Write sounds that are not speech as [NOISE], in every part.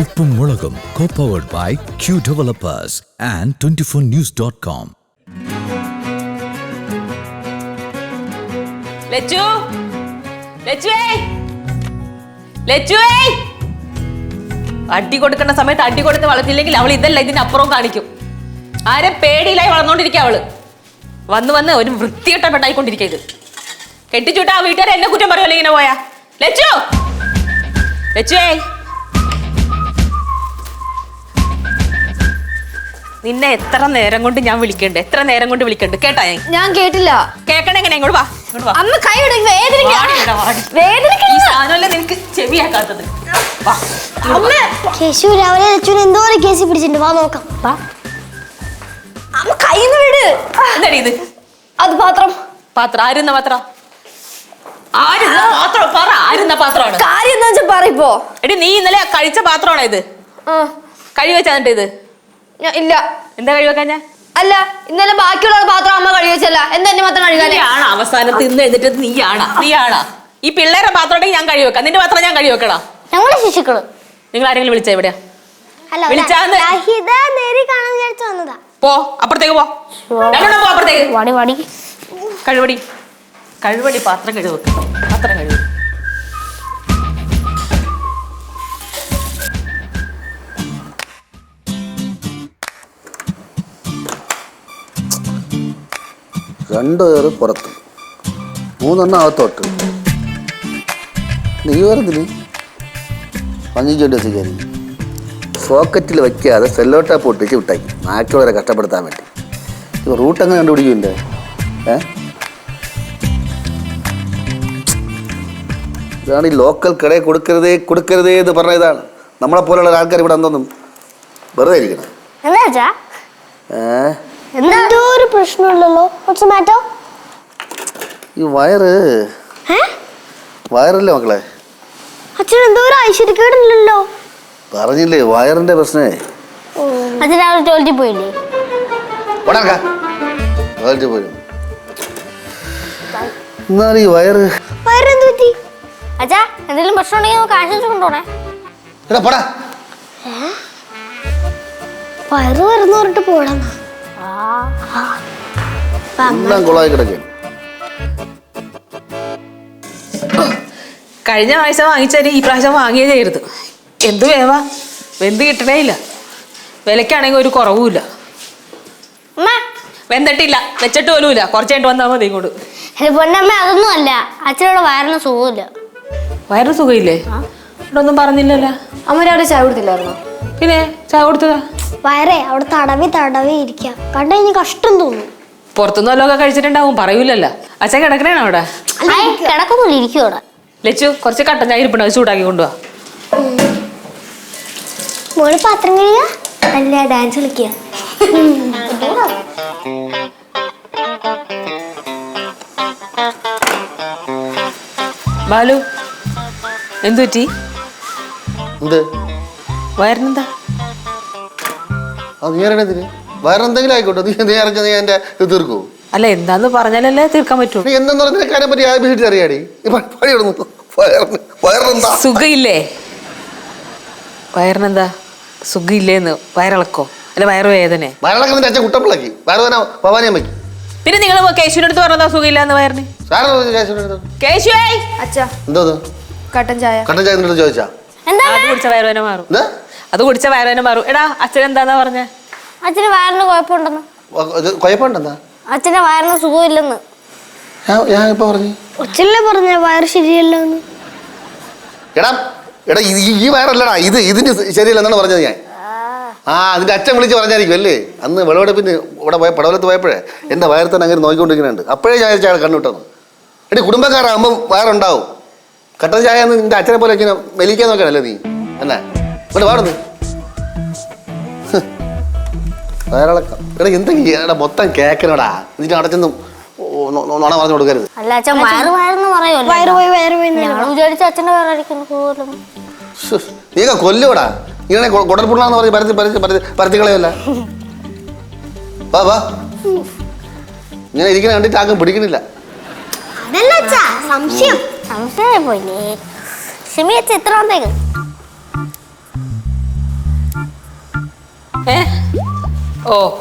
ഉപ്പും മുളകും co by Q developers and twenty four news dot com അടി കൊടുക്കുന്ന സമയത്ത് അടി കൊടുത്ത് വളർത്തില്ലെങ്കിൽ അവൾ ഇതല്ല ഇതിന്റെ അപ്പുറം കാണിക്കും. ആരെ പേടിയിലായി വളർന്നോണ്ടിരിക്കുക അവൾ. വന്ന് വന്ന് ഒരു വൃത്തികെട്ട പെണ്ണായിക്കൊണ്ടിരിക്കുക ഇത്. ആ വീട്ടുകാരെ എന്നെ കുറ്റം പറയുമല്ലോ ഇങ്ങനെ പോയാ? ലച്ചു ലച്ചുവേ. നിന്നെ എത്ര നേരം കൊണ്ട് ഞാൻ വിളിക്കണ്ട്? എത്ര നേരം കൊണ്ട് വിളിക്കണ്ട്? കേട്ടാ ഞാൻ? ഞാൻ കേട്ടില്ല. കേക്കണ എങ്ങനെ? ഇങ്ങോട്ട് വാ. ഇങ്ങോട്ട് വാ. അമ്മ കൈ വിടും വേദനിക്ക വാടി ഇവിടെ, വാടി. വേദനിക്ക ഈ സാധനമല്ലേ നിനക്ക് ചെവിയാക്കാത്തത്? വാ. അമ്മ! കേശു രാവിലെ ലച്ചുവിന് എന്തോ ഒരു കേസ് പിടിച്ചിട്ടുണ്ട്? വാ നോക്കാം. വാ. അമ്മ കൈന്ന് വിട്. എന്താടി ഇത്? അത് പാത്രം. പാത്രം. ആരുന്ന പാത്രം? ആരുന്ന പാത്രം? പറ. ആരുന്ന പാത്രമാണ്? കാര്യം എന്താ വെച്ചാ പറയിപ്പോ എടി നീ ഇന്നലെ കഴിച്ച പാത്രമാണോ ഇത്? ആ. കഴി ഇത്? ഞാൻ- ഇല്ല. എന്താ കഴി വെക്കാൻ ഞാൻ? അല്ല ഇന്നലെ ബാക്കിയുള്ള പാത്രം അമ്മ കഴിവച്ചല്ല വെച്ചല്ല. എന്താ മാത്രം കഴുകാനേ നീയാണ് അവസാനത്ത് ഇന്ന് എന്നിട്ട് നീയാണ്? നീയാണ്? ഈ പിള്ളേരുടെ പാത്രം ഉണ്ടെങ്കിൽ ഞാൻ കഴിവെക്കാം നിന്റെ പാത്രം ഞാൻ കഴിവെക്കടാ ഞങ്ങളെ ശിശുക്കൾ നിങ്ങൾ ആരെങ്കിലും വിളിച്ച ഇവിടെ? അല്ല വിളിച്ചാന്ന്? ഷാഹിദ നേരി കാണാൻ വിചാരിച്ചു വന്നതാ. പോ അപ്പുറത്തേക്ക് പോ. രണ്ടെണ്ണം പോ അപ്പുറത്തേക്ക്. വടി വടി. കഴിവടി കഴിവടി പാത്രം കഴിവ് പാത്രം കഴിവ് രണ്ടു പേര് പുറത്ത്. മൂന്നെണ്ണം അകത്തോട്ട്. നീ വരുന്നില്ല പഞ്ഞിച്ചോണ്ട് കയറി. സോക്കറ്റിൽ വയ്ക്കാതെ സെല്ലോട്ടാ ടാപ്പ് ഒട്ടിച്ച് വിട്ടാക്കി വരെ കഷ്ടപ്പെടുത്താൻ വേണ്ടി. ഇപ്പോൾ റൂട്ട് എങ്ങനെ കണ്ടുപിടിക്കുന്നുണ്ട് ഏ? ഇതാണ് ഈ ലോക്കൽ കടയിൽ കൊടുക്കരുതേ കൊടുക്കരുതേ എന്ന് പറഞ്ഞതാണ്. നമ്മളെ പോലുള്ള ആൾക്കാർ ഇവിടെ എന്തൊന്നും വെറുതെ ഇരിക്കണം. ഏ? എന്തോ? ഒരു പ്രശ്നമില്ലല്ലോ കുറച്ച് മാറ്റോ? ഈ വയറ്. വയറല്ലേ മക്കളെ? അച്ഛൻ എന്തോ ഒരു ഐശ്വര്യക്കേടില്ലല്ലോ പറഞ്ഞില്ലേ വയറിന്റെ പ്രശ്നേ. അച്ഛൻ രാവിലെ ടോയ്ലറ്റിൽ പോയില്ലേ? ഉടക്ക പോയി. എന്നാൽ ഈ വയറ്? വയറെന്ത് പറ്റി? അച്ഛാ എന്തെങ്കിലും പ്രശ്നം ഉണ്ടെങ്കിൽ നമുക്ക് ആശുപത്രി കൊണ്ടുപോണേ. എടാ പടാ. വയറ് വരുന്ന പറഞ്ഞിട്ട് പോടാ എല്ലാം കഴിഞ്ഞ പ്രാവശ്യം വാങ്ങിച്ചാൽ ഈ പ്രാവശ്യം വാങ്ങിയേ ചെയ്യരുത് എന്ത് വേവാ? വെന്ത് കിട്ടണേ ഇല്ല. വിലക്കാണെങ്കിൽ ഒരു കുറവുമില്ല. അമ്മ വെന്തിട്ടില്ല. വെച്ചിട്ട് പോലുമില്ല. കുറച്ച് കഴിഞ്ഞിട്ട് വന്നാൽ മതി ഇങ്ങോട്ട്. പൊന്നമ്മ അതൊന്നും അല്ല. അച്ഛനോട് വയറിന് സുഖമില്ല വയറ് സുഖമില്ലേ? ഇവിടെ ഒന്നും പറഞ്ഞില്ലല്ലോ. അമ്മ രാവിലെ ചായ കൊടുത്തില്ലായിരുന്നോ? പിന്നെ ചായ കൊടുത്തതാ? വയറേ അവിടെ തടവി തടവി ഇരിക്കാം. കണ്ടു കഴിഞ്ഞാൽ കഷ്ടം തോന്നും. പുറത്തുനിന്ന് വല്ലതൊക്കെ കഴിച്ചിട്ടുണ്ടാവും പറയൂലല്ലോ. അച്ഛൻ കിടക്കണേണോ അവിടെ? കിടക്കൊന്നുമില്ല ഇരിക്കും അവിടെ. ലച്ചു കുറച്ച് കട്ടൻ ചായ ഇരിപ്പുണ്ട് അത് ചൂടാക്കി കൊണ്ടുപോവാ മോൾ പാത്രം കഴിയുക അല്ല ഡാൻസ് കളിക്കുക ബാലു എന്തു പറ്റി എന്ത്? വയറിനെന്താ? അത് നീ അറിയണതിന് വയറെന്തെങ്കിലും ആയിക്കോട്ടെ. നീ നീ അറിഞ്ഞ നീ എന്റെ ഇത് തീർക്കൂ. അല്ല എന്താന്ന് പറഞ്ഞാലല്ലേ തീർക്കാൻ പറ്റൂ. നീ എന്തെന്ന് പറഞ്ഞ കാര്യം പറ്റി ആഭിഷിട്ട് അറിയാടി. നീ പ- പണി ഇടുന്നു വയറിന് വയറെന്താ? സുഖയില്ലേ? വയറിനെന്താ? സുഖയില്ലേന്ന്. വയറിളക്കോ? അല്ല വയറുവേദന വയറിളക്കം നിന്റെ അച്ഛൻ കുട്ടപ്പിളക്കി വയറുവേന ഭവാനിയം പിന്നെ നിങ്ങൾ കേശുവിനടുത്ത് അടുത്ത് പറഞ്ഞതാ സുഖയില്ലാന്ന് വയറിന്? സാറിന് അടുത്ത്. കേശുവേ അച്ഛാ. എന്തോ? കട്ടൻ ചായ. കട്ടൻ ചായ നിന്നോട് ചോദിച്ചാ? എന്താ അത് കുടിച്ച വയറുവേദന മാറും. എന്താ? അത് കുടിച്ച വയറേനും മാറും. എടാ അച്ഛൻ എന്താന്നാ പറഞ്ഞേ? അച്ഛന് വയറിന് കുഴപ്പമുണ്ടെന്ന്. അച്ഛന്റെ വയറിന് സുഖമില്ലെന്ന്. ഞാൻ ഞാൻ ഇപ്പൊ പറഞ്ഞു? പറഞ്ഞ വയറ് ശരിയല്ലെന്ന് എടാ എടാ ഇത് ഈ- ഈ വയറല്ലടാ ഇത് ഇതിന് ശരിയല്ലെന്നാണ് പറഞ്ഞത് ഞാൻ. ആ അതിന്റെ അച്ഛൻ വിളിച്ച് പറഞ്ഞായിരിക്കും അല്ലേ? അന്ന് വിളവെടുപ്പിന് ഇവിടെ പോയ പടവലത്ത് പോയപ്പോഴേ എന്റെ വയറ് തന്നെ അങ്ങനെ നോക്കിക്കൊണ്ടിരിക്കുന്നുണ്ട്. അപ്പോഴേ ഞാൻ ചായ കണ്ണുവിട്ടത് എടി കുടുംബക്കാരാകുമ്പോൾ വയറുണ്ടാവും. കട്ടൻ ചായ എന്ന് നിന്റെ അച്ഛനെ പോലെ ഇങ്ങനെ മെലിക്കാൻ നോക്കണല്ലേ നീ? എന്നാ ഇവിടെ പാടുന്നു വയറിളക്കം. എടാ മൊത്തം കേക്കനോടാ എന്നിട്ട് അടച്ചൊന്നും നോണ പറഞ്ഞു കൊടുക്കരുത്. അല്ല അച്ഛൻ വയറ് വയറെന്ന് പറയുമല്ലോ വയറ് പോയി വയറ് പോയി ഞങ്ങൾ വിചാരിച്ച അച്ഛന്റെ വയറടിക്കുന്നു പോലും ശ്ശ്, നീയൊക്കെ ഇങ്ങനെ കുടൽപുണ്ണാന്ന് പറഞ്ഞ് പരത്തി പരത്തി പരത്തി പരത്തിക്കളയല്ല [LAUGHS] വാ വാ. ഇങ്ങനെ ഇരിക്കണ കണ്ടിട്ട് ആർക്കും പിടിക്കണില്ല. അതല്ല സംശയം. സംശയമായി പോയില്ലേ. ക്ഷമി അച്ഛ എത്രാമത്തേക്ക് ഏ? ഓ.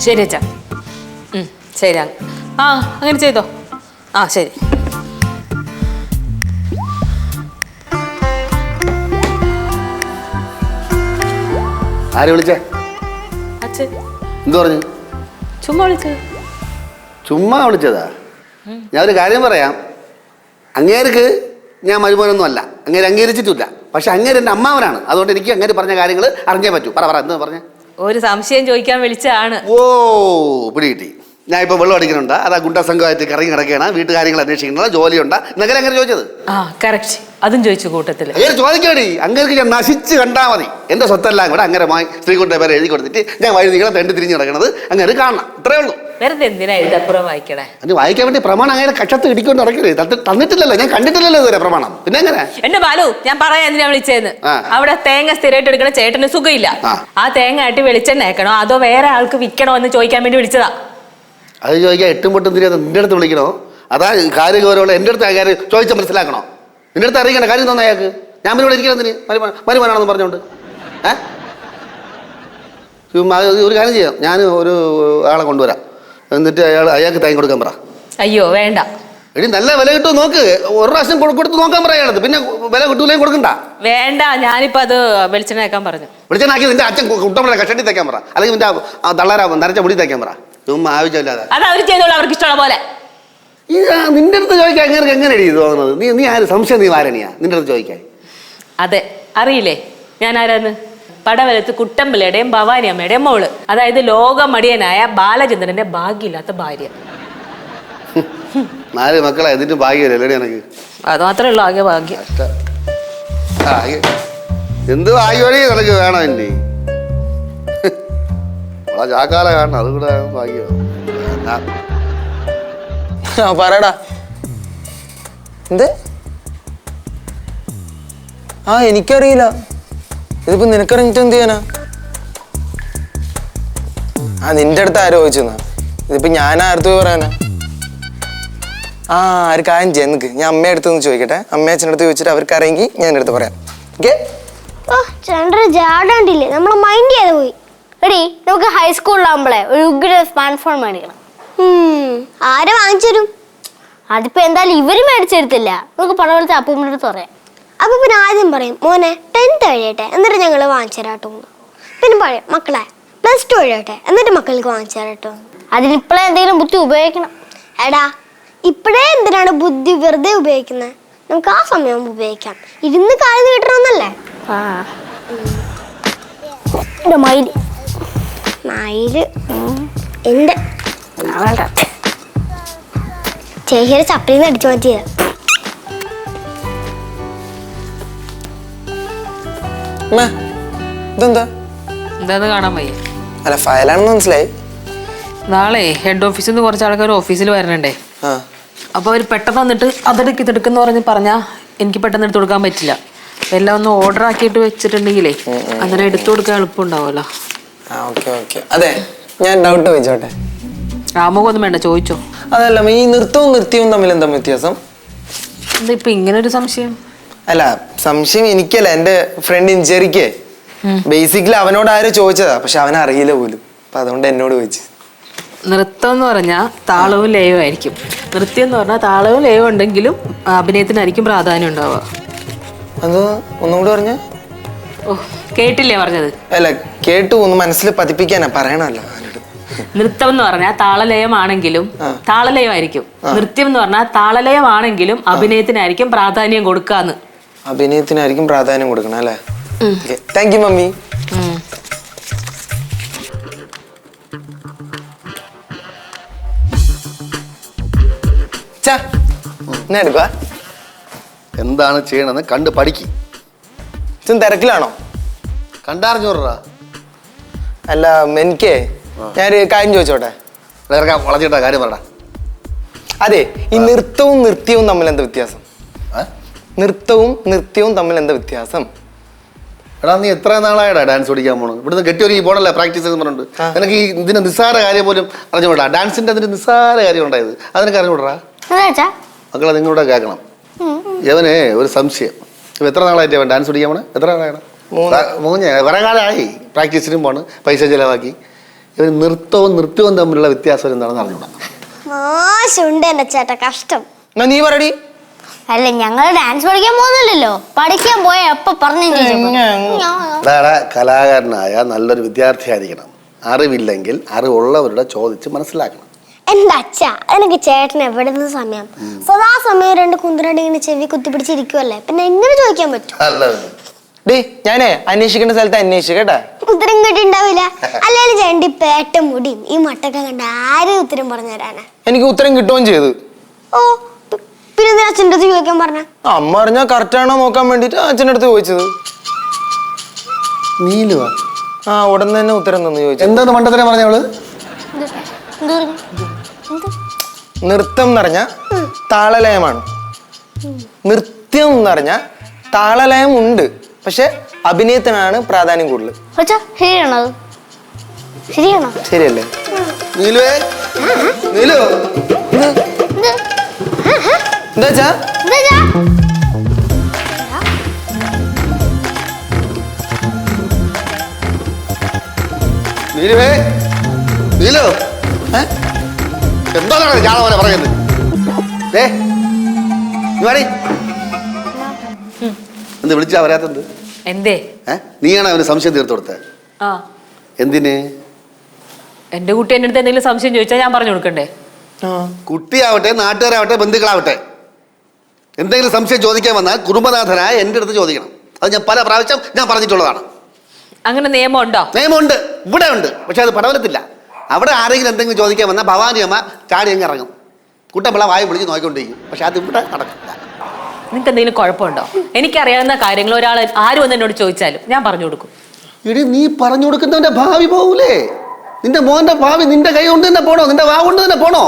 ശരി അച്ഛാ. ശരി. ആ അങ്ങനെ ചെയ്തോ. ആ ശരി. ആരെ വിളിച്ചേ? അച്ഛൻ. എന്തു പറഞ്ഞു? ചുമ്മാ വിളിച്ചത് ചുമ്മാ വിളിച്ചതാ? ഞാൻ ഒരു കാര്യം പറയാം. അങ്ങേർക്ക് ഞാൻ മരുമോനൊന്നും അല്ല. അങ്ങേര് അംഗീകരിച്ചിട്ടില്ല. പക്ഷെ അങ്ങേര് എന്റെ അമ്മാവനാണ്. അതുകൊണ്ട് എനിക്ക് അങ്ങേര് പറഞ്ഞ കാര്യങ്ങൾ അറിഞ്ഞേ പറ്റൂ. പറ പറ എന്താ പറഞ്ഞേ? ഒരു സംശയം ചോദിക്കാൻ വിളിച്ചതാണ് ഓ പിടി കിട്ടി. ഞാൻ ഇപ്പോൾ വെള്ളം അടിക്കുന്നുണ്ട്. അതാ ഗുണ്ട സംഘമായിട്ട് കറങ്ങി കിടക്കുകയാണ് വീട്ടുകാര്യങ്ങൾ അന്വേഷിക്കുന്നുണ്ട്. ജോലിയുണ്ട്. എന്നൊക്കെ അങ്ങനെ ചോദിച്ചത്? ആ കറക്റ്റ് അതും ചോദിച്ചു കൂട്ടത്തിൽ. അങ്ങനെ ചോദിക്കടി. അങ്ങേർക്ക് ഞാൻ നശിച്ച് കണ്ടാൽ മതി. എന്റെ സ്വത്തെല്ലാം കൂടെ അങ്ങനെ സ്ത്രീകുട്ടിയുടെ പേരെ എഴുതി കൊടുത്തിട്ട് ഞാൻ വഴി നിങ്ങളെ തെണ്ടി തിരിഞ്ഞ് കിടക്കണത് അങ്ങനെ കാണണം. ഇത്രേ ഉള്ളൂ. വെറുതെ എന്തിനാ എഴുതപ്പുറം വായിക്കണേ? അത് വായിക്കാൻ വേണ്ടി പ്രമാണം അങ്ങനെ കക്ഷത്ത് ഇടിക്കൊണ്ട് നടക്കരുത്. തന്നിട്ട് തന്നിട്ടില്ലല്ലോ. ഞാൻ കണ്ടിട്ടില്ലല്ലോ ഇതുവരെ പ്രമാണം. പിന്നെ എങ്ങനെ? എന്റെ ബാലു ഞാൻ പറയാൻ എന്തിനാ വിളിച്ചേന്ന് അവിടെ തേങ്ങ സ്ഥിരമായിട്ട് എടുക്കണ ചേട്ടന് സുഖമില്ല. ആ. ആ തേങ്ങ ആട്ടി വെളിച്ചെണ്ണ ആക്കണോ? അതോ വേറെ ആൾക്ക് വിൽക്കണോ എന്ന് ചോദിക്കാൻ വേണ്ടി വിളിച്ചതാ. അത് ചോദിക്കാൻ എട്ടും പൊട്ടും തിരിയാതെ നിന്റെ അടുത്ത് വിളിക്കണോ? അതാ കാര്യം ഗൗരവമുള്ള എന്റെ അടുത്ത് ആ കാര്യം ചോദിച്ചാൽ മനസ്സിലാക്കണോ? നിന്റെ അടുത്ത് അറിയിക്കണ്ട കാര്യം തന്നെ അയാൾക്ക്? ഞാൻ പിന്നെ ഇവിടെ ഇരിക്കണമെന്നിന് മരുമാനാണെന്ന് പറഞ്ഞുകൊണ്ട് ഏ? ചുമ്മാ അത് ഒരു കാര്യം ചെയ്യാം. ഞാൻ ഒരു ആളെ കൊണ്ടുവരാം. എന്നിട്ട് അയാൾ അയാൾക്ക് തൈ കൊടുക്കാൻ പറ. അയ്യോ വേണ്ട. എടി നല്ല വില കിട്ടുമോ നോക്ക്. ഒരു പ്രാവശ്യം കൊടുത്ത് നോക്കാൻ പറയാണ് പിന്നെ വില കിട്ടൂലേ കൊടുക്കണ്ട. വേണ്ട ഞാനിപ്പോ അത് വെളിച്ചെണ്ണ വെക്കാൻ പറഞ്ഞു വിളിച്ചാക്കി നിന്റെ അച്ഛൻ കുട്ടമ്പ കഷണ്ടി തയ്ക്കാൻ പറ. അല്ലെങ്കിൽ നിന്റെ തള്ളാരാ തള്ളാര നരച്ച മുടി തയ്ക്കാൻ പറ. ചുമ്മാ ആവശ്യമില്ലാതെ. അത് അവർ ചെയ്തോളൂ അവർക്ക് ഇഷ്ടമുള്ള പോലെ. ഈ ആ, നിന്റെ അടുത്ത് ചോദിക്കാൻ അങ്ങനെ എങ്ങനെ ഇത് തോന്നുന്നത്? നീ നീ ആര്? സംശയം നീ ആരണിയാ? നിന്റെ അടുത്ത് ചോദിക്കാൻ. അതെ അറിയില്ലേ? ഞാൻ ആരാന്ന്? പടവലത്ത് കുട്ടമ്പിളയുടെയും ഭവാനി അമ്മയുടെയും മോൾ. അതായത് ലോകമടിയനായ ബാലചന്ദ്രന്റെ ഭാഗ്യമില്ലാത്ത ഭാര്യ. [LAUGHS] നാല് മക്കളെ എന്നിട്ട് ഭാഗ്യമല്ലേ എനിക്ക് അത് മാത്രമേ ഉള്ളൂ ആകെ ഭാഗ്യം. ഭാഗ്യം. എന്ത് ഭാഗ്യമടി നിനക്ക് വേണം എന്നെ ആ ചാക്കാല കാണണം. അതും കൂടെ ഭാഗ്യം ആ. പറയടാ. എന്ത്? ആ എനിക്കറിയില്ല. ഇതിപ്പോ നിനക്കറിഞ്ഞിട്ട് എന്ത് ചെയ്യാനാ? ആ നിന്റെ അടുത്ത് ആരോ ചോദിച്ചു ഇതിപ്പോ ഞാൻ ആർത്ത് പറയാനാ? ആ ആര് കാര്യം ചെയ്യാം ഞാൻ അമ്മയുടെ അടുത്ത് ഒന്ന് ചോദിക്കട്ടെ. അച്ഛന്റെ അടുത്ത് ചോദിച്ചിട്ട് അവർക്ക് അറിയെങ്കിൽ ഞാൻ എന്റെ അടുത്ത് പറയാം. ഓക്കെ ചേട്ടന്റെ ജാടണ്ടില്ലേ നമ്മൾ മൈൻഡ് ചെയ്ത് പോയി. എടി നമുക്ക് ഹൈസ്കൂളിലാകുമ്പോളെ ഒരു ഉഗ്ര സ്മാർട്ട് ഫോൺ മേടിക്കണം. ആരെ വാങ്ങിച്ചു അതിപ്പോ എന്തായാലും ഇവർ മേടിച്ചെടുത്തില്ല. നമുക്ക് പടവലത്തെ അപ്പൂമ്മയുടെ അടുത്ത് പറയാം. അപ്പൊ പിന്നെ ആദ്യം പറയും മോനെ ടെൻത്ത് കഴിയട്ടെ എന്നിട്ട് ഞങ്ങൾ വാങ്ങിച്ചു തരാട്ടോ പിന്നെ പറയും മക്കളെ പ്ലസ് ടു കഴിയട്ടെ എന്നിട്ട് മക്കൾക്ക് വാങ്ങിച്ചു തരാട്ടോ. അതിനിപ്പോഴേ എന്തെങ്കിലും ബുദ്ധി ഉപയോഗിക്കണം. എടാ ഇപ്പോഴേ എന്തിനാണ് ബുദ്ധി വെറുതെ ഉപയോഗിക്കുന്നത് നമുക്ക് ആ സമയം ഉപയോഗിക്കാം. ഇരുന്ന് കാര്യം കിട്ടണമെന്നല്ലേ ആ. മയിൽ മയിൽ എന്ത്? ചേച്ചിയുടെ ചപ്പലിന്ന് അടിച്ചു മാറ്റിയതാ. ഇതെന്താ? എന്താന്ന് കാണാൻ വയ്യ. അല്ല ഫയലാണെന്ന് മനസ്സിലായി. നാളെ ഹെഡ് ഓഫീസിൽ നിന്ന് കുറച്ച് ആൾക്കാർ ഓഫീസിൽ വരണേ ആ. അപ്പോൾ അവർ പെട്ടെന്ന് വന്നിട്ട് അതെടുക്ക് ഇതെടുക്കെന്ന് പറഞ്ഞ് പറഞ്ഞാൽ എനിക്ക് പെട്ടെന്ന് എടുത്തു കൊടുക്കാൻ പറ്റില്ല. എല്ലാം ഒന്ന് ഓർഡർ ആക്കിയിട്ട് വെച്ചിട്ടുണ്ടെങ്കിലേ അന്നേരം എടുത്തു കൊടുക്കാൻ എളുപ്പമുണ്ടാവുമല്ലോ. ആ ഓക്കെ ഓക്കെ. അതെ ഞാൻ ഡൗട്ട് ചോദിച്ചോട്ടെ? രാമുഖൊന്നും വേണ്ട ചോദിച്ചോ. അതല്ല ഈ നൃത്തവും നൃത്യവും തമ്മിൽ എന്താ വ്യത്യാസം? എന്താ ഇപ്പൊ ഇങ്ങനെ ഒരു സംശയം? അല്ല സംശയം എനിക്കല്ല. എന്റെ ഫ്രണ്ട് ഇഞ്ചറിക്ക് ബേസിക്കലി അവനോട് ആരും ചോദിച്ചതാ. പക്ഷെ അവൻ അറിയില്ല പോലും. അപ്പൊ അതുകൊണ്ട് എന്നോട് ചോദിച്ചു. നൃത്തം എന്ന് പറഞ്ഞാൽ താളവും ലയവും ആയിരിക്കും. നൃത്യം എന്ന് പറഞ്ഞാൽ താളവും ലയവും ഉണ്ടെങ്കിലും അഭിനയത്തിനായിരിക്കും പ്രാധാന്യം ഉണ്ടാവുക. അത് ഒന്നും കൂടി പറഞ്ഞ. ഓ കേട്ടില്ലേ പറഞ്ഞത്? അല്ല കേട്ടു ഒന്ന് മനസ്സിൽ പതിപ്പിക്കാനാ പറയണല്ലോ നൃത്തം എന്ന് പറഞ്ഞാൽ താളലയമാണെങ്കിലും താളലയമായിരിക്കും. നൃത്യം എന്ന് പറഞ്ഞാൽ താളലയമാണെങ്കിലും അഭിനയത്തിനായിരിക്കും പ്രാധാന്യം കൊടുക്കാന്ന് അഭിനയത്തിനായിരിക്കും പ്രാധാന്യം കൊടുക്കണം അല്ലേ? Thank you mummy. എന്താണ് ചെയ്യണമെന്ന് കണ്ട് പഠിക്ക്. ഇതും തിരക്കിലാണോ? കണ്ടറിഞ്ഞൂറാ അല്ല എനിക്കേ ഞാനൊരു കാര്യം ചോദിച്ചോട്ടെ? വേറെ വളച്ചിട്ട കാര്യം പറടാ. അതെ ഈ നൃത്തവും നൃത്യവും തമ്മിൽ എന്താ വ്യത്യാസം? നൃത്തവും നൃത്യവും തമ്മിൽ എന്താ വ്യത്യാസം? എടാ നീ എത്ര നാളായടാ ഡാൻസ് പഠിക്കാൻ പോണു ഇവിടുന്ന് കെട്ടി ഒരു പോണല്ലേ പ്രാക്ടീസ് എന്ന് പറഞ്ഞിട്ട്? നിനക്ക് ഈ ഇതിന്റെ നിസ്സാര കാര്യം പോലും അറിഞ്ഞുകൂടാ? ഡാൻസിന്റെ അതിന്റെ നിസ്സാര കാര്യം ഉണ്ടായത്. അതിനൊക്കെ അറിഞ്ഞുകൂടാ. മക്കളെ നിങ്ങളുടെ കേൾക്കണം. യവനെ ഒരു സംശയം. എത്ര നാളായിട്ട് ഡാൻസ് പഠിക്കാൻ പോണേ? എത്ര നാളാണ്? മൂന്ന്. കുറേ കാലമായി പ്രാക്ടീസിനും പോണ്. പൈസ ചിലവാക്കി. ഇവർ നൃത്തവും നൃത്യവും തമ്മിലുള്ള വ്യത്യാസം എന്താണെന്ന് അറിഞ്ഞൂടാ. മോശമുണ്ട് എന്റെ ചേട്ടാ കഷ്ടം. എന്നാ നീ പറയടി അല്ല ഞങ്ങൾ ഡാൻസ് പഠിക്കാൻ പോകുന്നില്ലല്ലോ. പഠിക്കാൻ പോയ എപ്പ പറഞ്ഞു അതാണ് കലാകാരനായ നല്ലൊരു വിദ്യാർത്ഥി ആയിരിക്കണം അറിവില്ലെങ്കിൽ അറിവുള്ളവരുടെ ചോദിച്ച് മനസ്സിലാക്കണം. എന്റെ അച്ഛ എനിക്ക് ചേട്ടൻ എവിടെ നിന്ന് സമയം സദാ സമയം രണ്ട് കുന്തിരണ്ട് ഇങ്ങനെ ചെവി കുത്തി കുത്തിപ്പിടിച്ചിരിക്കുവല്ലേ? പിന്നെ എങ്ങനെ ചോദിക്കാൻ പറ്റും? അന്വേഷിക്കുന്ന ഡേ ഞാനേ അന്വേഷിക്കേണ്ട സ്ഥലത്ത് അന്വേഷിക്കട്ടെ കേട്ടാ. ഉത്തരം കിട്ടിണ്ടാവില്ല അല്ലെങ്കിൽ ചേണ്ടി പേട്ട മുടിയും ഈ മട്ടൊക്കെ കണ്ട ആരും ഉത്തരം പറഞ്ഞു തരാനാ? എനിക്ക് ഉത്തരം കിട്ടുകയും ചെയ്തു. ഓ പി- പിന്നെ എന്തിനാ അച്ഛന്റെ അടുത്ത് ചോദിക്കാൻ പറഞ്ഞ? അമ്മ അറിഞ്ഞാ കറക്റ്റ് ആണോ നോക്കാൻ വേണ്ടിട്ട് അച്ഛന്റെ അടുത്ത് ചോദിച്ചത്. നീലുവാ ആ ഉടൻ തന്നെ ഉത്തരം തന്നു ചോദിച്ചു. എന്താണ് മണ്ടത്തിനെ പറഞ്ഞവൾ നൃത്തം എന്ന് പറഞ്ഞ താളലയമാണ്. നൃത്യം എന്ന് പറഞ്ഞ താളലയം ഉണ്ട് പക്ഷെ അഭിനയത്തിനാണ് പ്രാധാന്യം കൂടുതൽ. ശരിയാണോ ശരിയല്ലേ? നീലു? എന്താ? നീലുവേ? നീലു? ഏ? എന്താണ് ഞാൻ പോലെ പറയുന്നത് ഏ വാടി. എന്ത് വിളിച്ചാ വരാത്തത്? എന്തേ? നീയാണ് അവന് സംശയം തീർത്തു കൊടുത്തത് ആ. എന്തിന്? എന്റെ കുട്ടി എന്റെ അടുത്ത് എന്തെങ്കിലും സംശയം ചോദിച്ചാൽ ഞാൻ പറഞ്ഞു കൊടുക്കണ്ടേ? ആ. കുട്ടിയാവട്ടെ നാട്ടുകാരാവട്ടെ ബന്ധുക്കളാവട്ടെ. എന്തെങ്കിലും സംശയം ചോദിക്കാൻ വന്നാൽ കുടുംബനാഥനായ എന്റെ അടുത്ത് ചോദിക്കണം. അത് ഞാൻ പല പ്രാവശ്യം ഞാൻ പറഞ്ഞിട്ടുള്ളതാണ്. അങ്ങനെ നിയമമുണ്ടോ നിയമമുണ്ട്. ഇവിടെ ഉണ്ട്. പക്ഷെ അത് പടവലത്തില്ല. അവിടെ ആരെങ്കിലും എന്തെങ്കിലും ചോദിക്കാൻ വന്നാൽ ഭവാനി അമ്മ ചാടി അങ്ങ് ഇറങ്ങും. കുട്ടമ്പിള വായി വിളിച്ച് നോക്കിക്കൊണ്ടിരിക്കും. പക്ഷെ അത് ഇവിടെ നടക്കില്ല. നിങ്ങൾക്ക് എന്തെങ്കിലും കുഴപ്പമുണ്ടോ? എനിക്കറിയാവുന്ന കാര്യങ്ങൾ ഒരാൾ ആര് വന്ന് എന്നോട് ചോദിച്ചാലും ഞാൻ പറഞ്ഞു കൊടുക്കും. ഇടി നീ പറഞ്ഞു കൊടുക്കുന്നവന്റെ ഭാവി പോകൂലേ നിന്റെ മോന്റെ ഭാവി നിന്റെ കൈ കൊണ്ട് തന്നെ പോണോ? നിന്റെ വാ കൊണ്ട് തന്നെ പോണോ?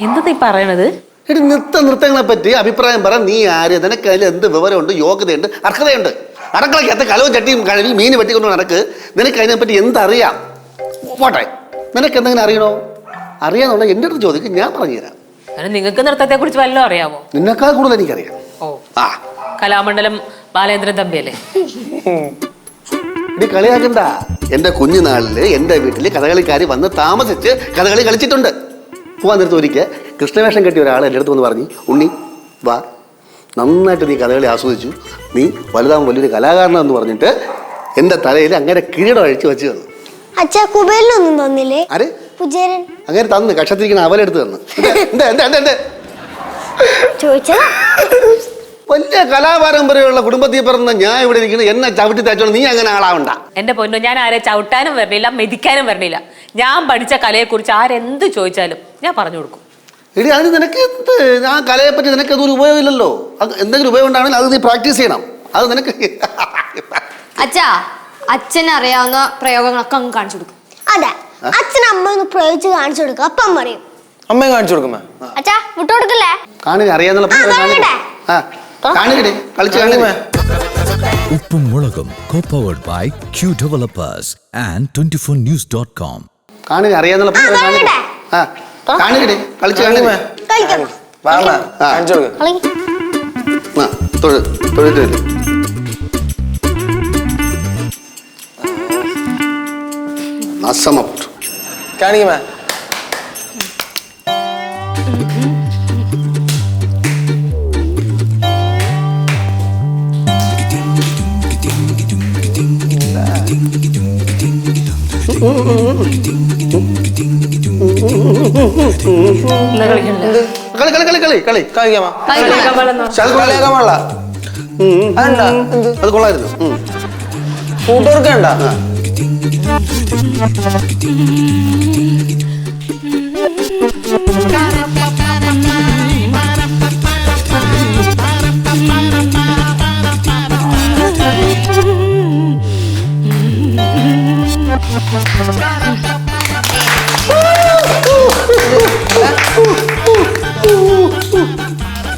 എന്താ നീ പറയണത്? എടി നൃത്ത നൃത്തങ്ങളെ പറ്റി അഭിപ്രായം പറ. നീ ആര്? നിനക്ക് അതിൽ എന്ത് വിവരമുണ്ട്? യോഗ്യതയുണ്ട്? അർഹതയുണ്ട്? അടക്കളയ്ക്കകത്ത് കലവും ചട്ടിയും കഴുകി മീൻ വെട്ടിക്കൊണ്ട് നടക്ക്. നിനക്ക് അതിനെപ്പറ്റി എന്തറിയാം? പോട്ടെ. നിനക്ക് എന്തെങ്കിലും അറിയണോ? അറിയാന്നുള്ള എന്റെ അടുത്ത് ചോദിക്കും ഞാൻ പറഞ്ഞുതരാം. കാരണം നിങ്ങൾക്ക് നൃത്തത്തെ കുറിച്ച് വല്ലതും അറിയാമോ നിന്നെക്കാൾ കൂടുതൽ എനിക്കറിയാം. ഓ. ആ. കലാമണ്ഡലം ബാലേന്ദ്രൻ തമ്പിയല്ലേ? ഇനി കളിയാക്കണ്ട. എന്റെ കുഞ്ഞുനാളിൽ എന്റെ വീട്ടിൽ കഥകളിക്കാരി വന്ന് താമസിച്ച് കഥകളി കളിച്ചിട്ടുണ്ട്. പോവാൻ നേരത്ത് ഒരിക്കൽ കൃഷ്ണവേഷം കെട്ടിയ ഒരാൾ എന്റെ അടുത്ത് വന്ന് പറഞ്ഞു ഉണ്ണി വാ. നന്നായിട്ട് നീ കഥകളി ആസ്വദിച്ചു. നീ വലുതാൻ വലിയൊരു കലാകാരനെന്ന് പറഞ്ഞിട്ട് എന്റെ തലയിൽ അങ്ങനെ കിരീടം അഴിച്ചു വെച്ചു തന്നു. അച്ഛാ കുബേരനൊന്നും തന്നില്ലേ? ആര്? കുചേരൻ അങ്ങനെ തന്നു കക്ഷത്തിരിക്കുന്ന അവലെടുത്ത് തന്നു. എന്താ എന്താ എന്താ എന്താ ചോദിച്ചതാ. വലിയ കലാപാരമ്പര്യമുള്ള കുടുംബത്തിൽ പിറന്ന ഞാൻ ഇവിടെ ഇരിക്കുന്നത് എന്നെ ചവിട്ടി തച്ചോണ്ട് നീ അങ്ങനെ ആളാവണ്ട. എന്റെ പൊന്നു ഞാൻ ആരെ ചവിട്ടാനും വരണില്ല മെതിക്കാനും വരണില്ല. ഞാൻ പഠിച്ച കലയെ കുറിച്ച് ആരെന്ത് ചോദിച്ചാലും ഞാൻ പറഞ്ഞു കൊടുക്കും. എടി അത് നിനക്ക് എന്ത്? ആ കലയെ പറ്റി നിനക്ക് അതൊരു ഉപയോഗമില്ലല്ലോ അത് എന്തെങ്കിലും ഉപയോഗം ഉണ്ടാണെങ്കിൽ അത് നീ പ്രാക്ടീസ് ചെയ്യണം. അത് നിനക്ക് അച്ഛാ അച്ഛന് അറിയാവുന്ന പ്രയോഗങ്ങളൊക്കെ അങ്ങ് കാണിച്ചു കൊടുക്കും. അതെ. അച്ഛൻ അമ്മ ഒന്ന് പ്രയോഗിച്ച് കാണിച്ചു കൊടുക്കും. അപ്പൊ അമ്മ അറിയും അമ്മയെ കാണിച്ചു കൊടുക്കുമേ അച്ഛാ വിട്ടു കൊടുക്കല്ലേ? കാണുക അറിയാന്നുള്ള കളിച്ച് ഉപ്പും മുളകും co-powered Q developers and and 24news.com. കാണുക അറിയാന്നുള്ള ആ, കാണട്ടെ. ആ കാണിക്കട്ടെ കളിച്ച് കാണിക്കുമേ കാണിക്കേ കളിക്കാം. ആ. കാണിച്ചു കൊടുക്ക്. കളി നാശമപ്പെട്ടു കാണിക്കുമേ കളി കളി കളി കളി കളി. കാണിക്കാമോ അത് കൊള്ളാം. കളിയാക്കാൻ പാടില്ല ഉം. അതെന്താ? അത് കൊള്ളായിരുന്നു. കൂട്ടുകാർക്ക്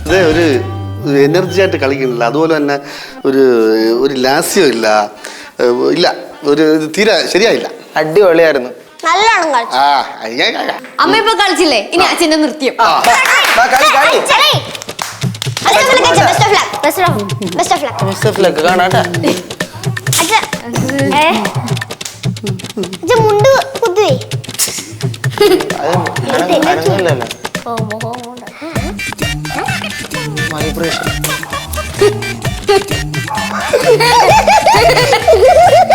അതെ ഒരു എനർജി ആയിട്ട് കളിക്കുന്നില്ല. അതുപോലെ തന്നെ ഒരു ഒരു ലാസ്യം ഇല്ല. ഏഹ് ഇല്ല. ഒരു ഇത് തീരെ ശരിയായില്ല. അടിപൊളിയായിരുന്നു. നല്ലോണം കളിച്ചു. ആ അയ്യ, അയ്യ, അയ്യ. അമ്മ ഇപ്പൊ കളിച്ചില്ലേ? ഇനി അച്ഛന്റെ നൃത്യം. ആ, കളി best of luck of luck. യൂസഫിലൊക്കെ കാണാട്ടെ അച്ഛ ഏ? അച്ഛ മുണ്ട് കുത്തുവേ. അത് അനങ്ങല്ലല്ലോ ഓ കൊണ്ട് വൈബ്രേഷൻ [LAUGHS]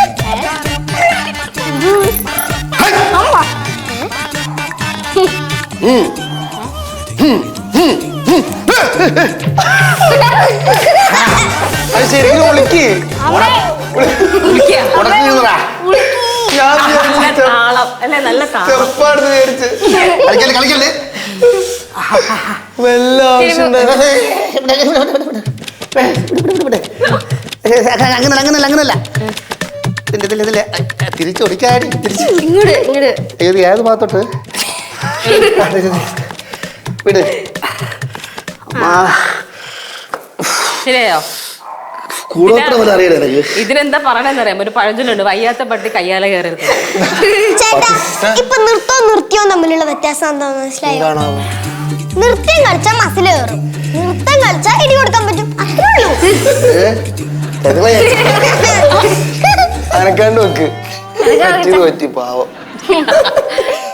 അത് ശരിക്കും വിളിക്ക്. വിളിക്കുക. ഉടക്കി നിന്നെടാ. ഞാൻ നല്ല വിചാരിച്ചു താളം. അല്ലെ നല്ല താളം. ചെറുപ്പാണെന്ന് വിചാരിച്ച്. കളിക്കല്ലേ കളിക്കല്ലേ? വല്ല ആവശ്യം ഉണ്ടായിരുന്നു. അങ്ങനെ അങ്ങനല്ല. അങ്ങനല്ല ഇതിൽ തിരിച്ചൊടിക്കാടി തിരിച്ച് ഇങ്ങോട്ട് ഇങ്ങോട്ട് ഏത് ഏത് ഭാഗത്തോട്ട്? വിട്. ശരിയായോ? കൂടുതൽ പോലെ അറിയണേ എനിക്ക് ഇതിനെന്താ പറയണെന്നറിയാം ഒരു പഴഞ്ചൊല്ലുണ്ട്. വയ്യാത്ത പട്ടി കയ്യാലെ കയറരുത്. ചേട്ടാ ഇപ്പൊ നൃത്തവും നൃത്യവും തമ്മിലുള്ള വ്യത്യാസം എന്താന്ന് മനസ്സിലായോ? നൃത്തം നൃത്യം കളിച്ചാൽ മസിൽ കയറും. നൃത്തം കളിച്ചാൽ ഇടി കൊടുക്കാൻ പറ്റും. അത്രേ ഉള്ളൂ. അനക്കാണ്ട് വെക്ക് പറ്റിയത് പറ്റി പാവം. [LAUGHS]